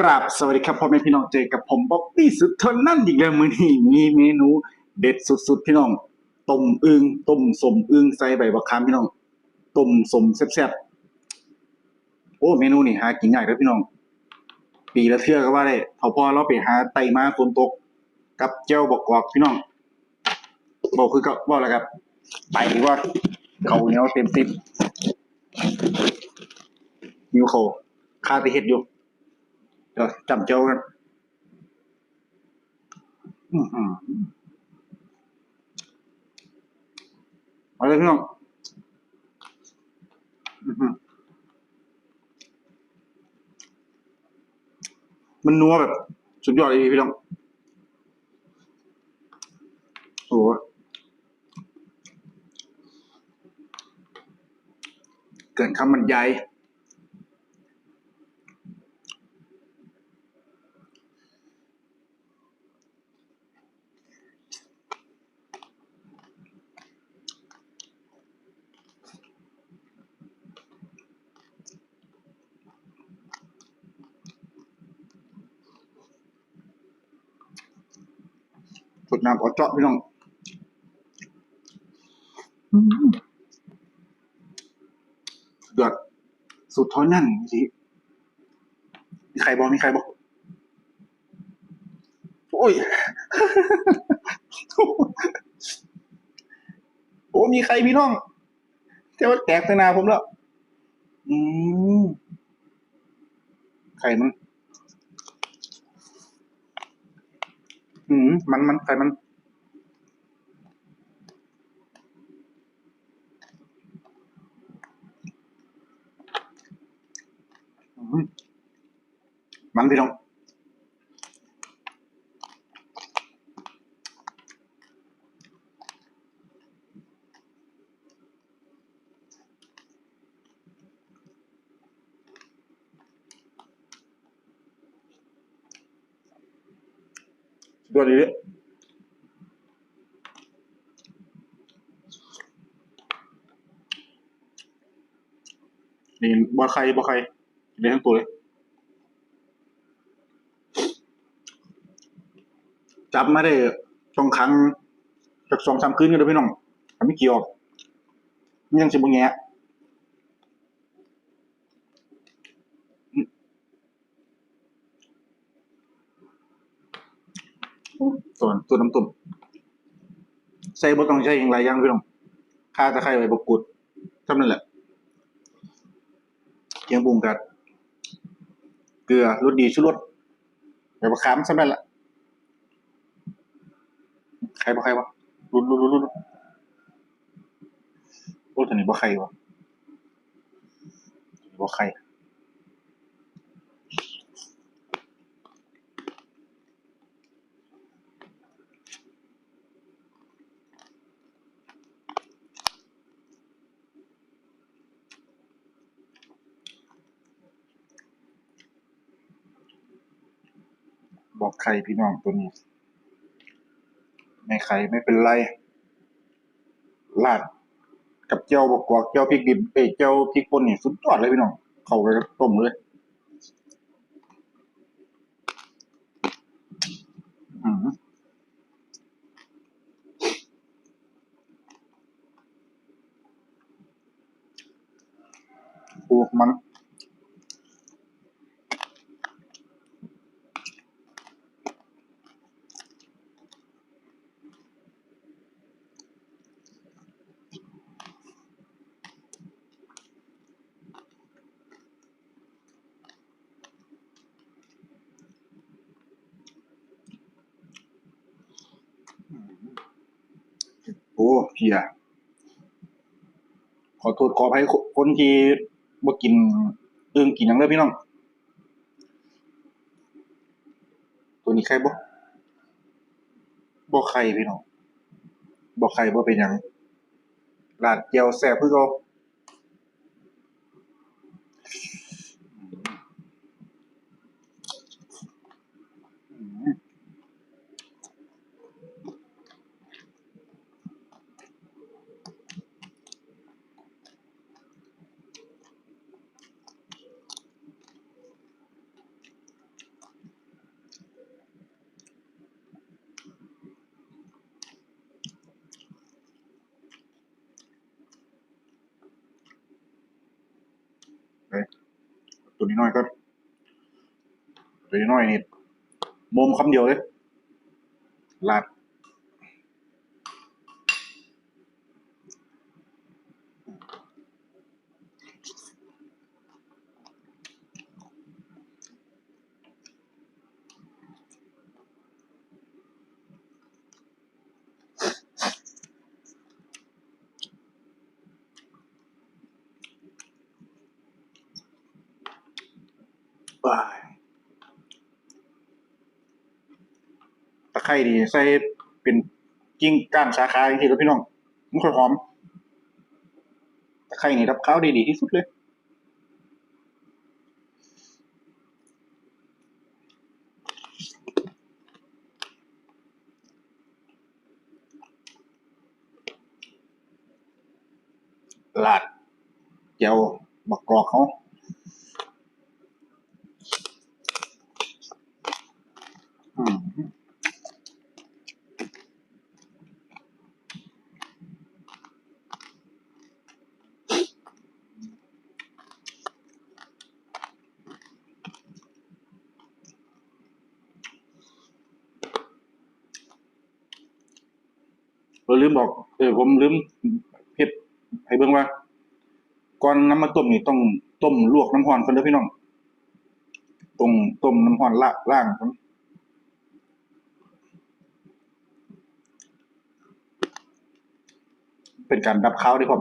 กราบสวัสดีครับพ่อแม่พี่น้องเจอกับผมบ๊อบบี้สุดทนนั่นอีกแล้วมือนี้มีเมนูเด็ดสุดๆพี่น้องต้มอึงต้มสมอึงใส่ใบบักขามพี่น้องต้มสมแซ่บๆโอ้เมนูนี่หากินง่ายเด้อพี่น้อง ปีละเทื่อก็ว่าได้เท่าพอเราไปหาไตมาฝนตก กับเจ้าบอกกอกพี่น้องบอกคือกับว่าแล้วครับไปดีกว่าเขาเนียเต็มติบหิวเขาวข้าไปเฮ็ดอยู่ เดี๋ยวจำเจ้ากันอื้อหือเอาเลยพี่น้องอือหือมันนัวแบบ สุดยอดเลยพี่น้องโอ้โหเกินคำบรรยาย สดน้ำออเจาะพี่น้องสุดยอดสุดท้อนนั่นสิมีใครบอกมีใครบอกโอ้ย โอ้มีใครพี่น้องแต่ว่าแตกใส่หนาผมแล้ว อืมไข่มัน อื มมันมันไข่มันอืมมันพี่น้อง สุดยอดเลยนี่บ่ใครบ่ใครเลี้ยงทั้งตัวเลย จับมาได้ช่องครั้งจากสองสามคืนกันเลยพี่น้องไม่เกี่ยวมันยังสิบงแงะ ส่วนตัวน้ำตุ่มใส่บ่ต้องใช้อย่างไรย่างพี่น้องข้าตะไคร้ใบบกุดเท่านั้นแหละเคียงปรุงกัด เกลือรสดีชูรสใบมะขามสำเร็จละใครบ่ใครวะรุ่นรุ่นรุ่นรุ่นโอ้ตัวนี้บ่ใครวะบ่ใคร บอกใครพี่น้องตัวนี้ ไม่ใครไม่เป็นไรลาดกับเจียวบกกวากเจียวพริกดิบเอ้เจียวพริกป่นนี่สุดยอดเลยพี่น้อง เข้าไปต้มเลยอืมโอ้มัน โอ้ เพีย ขอโทษขออภัยคนที่บ่กินเอิงกินอยังเด้อพี่น้อง ตัวนี้ใครบ่บ่ใครพี่น้องบ่ใครบ่เป็นหยังลาดเจียวแซ่บคือเก่าอืม นี้น้อยก็ตัวนี้น้อยนี่มุมคำเดียวเลยลาด บาย ตะไคร้ดีใส่เป็นกิ่งก้านสาขายที่เราพี่น้องมันค่อยหอมตะไคร้นี่รับข้าวได้ดีที่สุดเลยลาดเจียวบักกรอกเขาอืม เออลืมบอกเออผมลืมเพ็ดให้เบิ่งว่าก่อนน้ำมาต้มนี่ต้องต้มลวกน้ำร้อนก่อนเด้อพี่น้องต้มต้มน้ำร้อนละล่างก่อนเป็นการดับข้าวด้วยครับ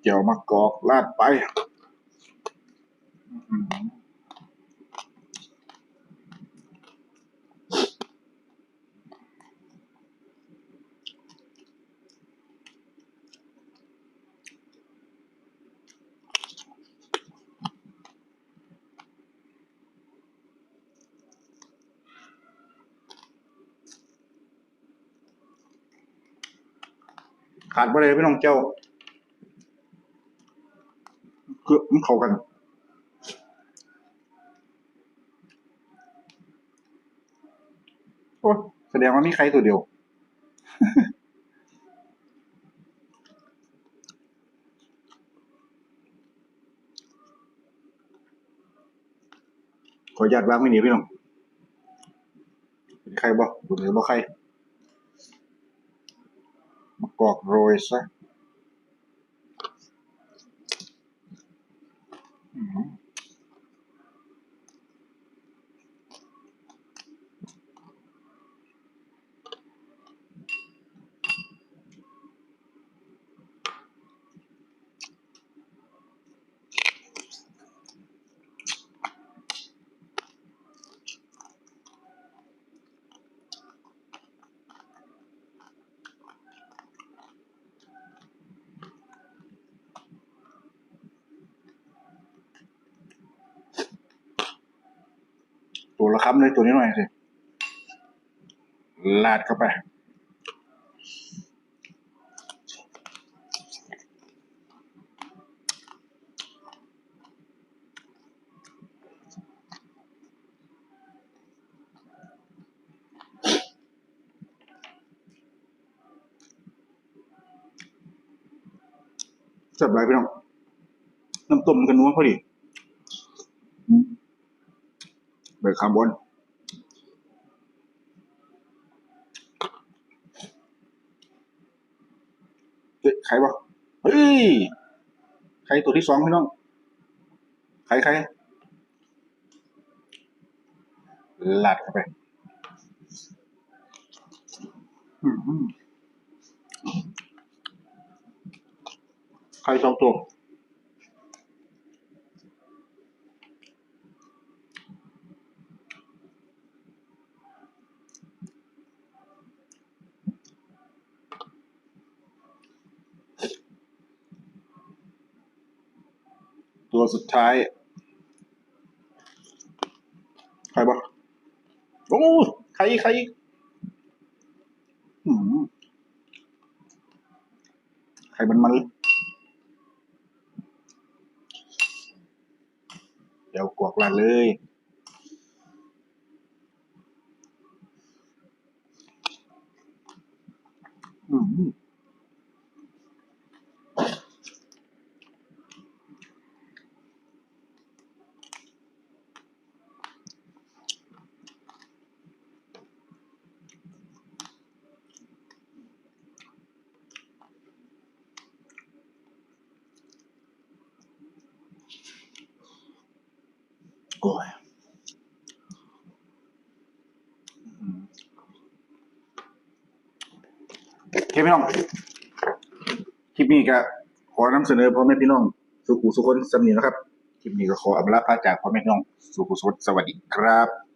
เจียวมะกอกลาดไป ขาดไปเลยพี่น้องเจ้าคือมันเข้ากันโอ้แสดงว่ามีใครตัวเดียวขออนุญาตวางไม่หนีพี่น้องใครบ่บุญหรือบ่ใคร มะก อกโรยซะอื้อหือตัวละคำเลยตัวนี้หน่อยสิลาดเข้าไป จับไรพี่น้อง น้ำต้มกันนัวพอดี ใบคาร์บนเฮ้ยใครวะเฮ้ยใครตัวที่สองพี่น้อง ใครใครลาดเข้าไปอื้อหือใครสองตัว ตัวสุดท้าย ใครบ้างโอ้ใครใครอืมใครมันมัน เดี๋ยวกวกลานเลยอืม โอ้ยอืมโอเคพี่น้อง คลิปนี้ก็ขอนำเสนอพ่อแม่พี่น้อง สุขุสุคนสำนีนะครับ คลิปนี้ก็ขออำลาพาจากพ่อแม่พี่น้อง สุขุสุคนสวัสดีครับ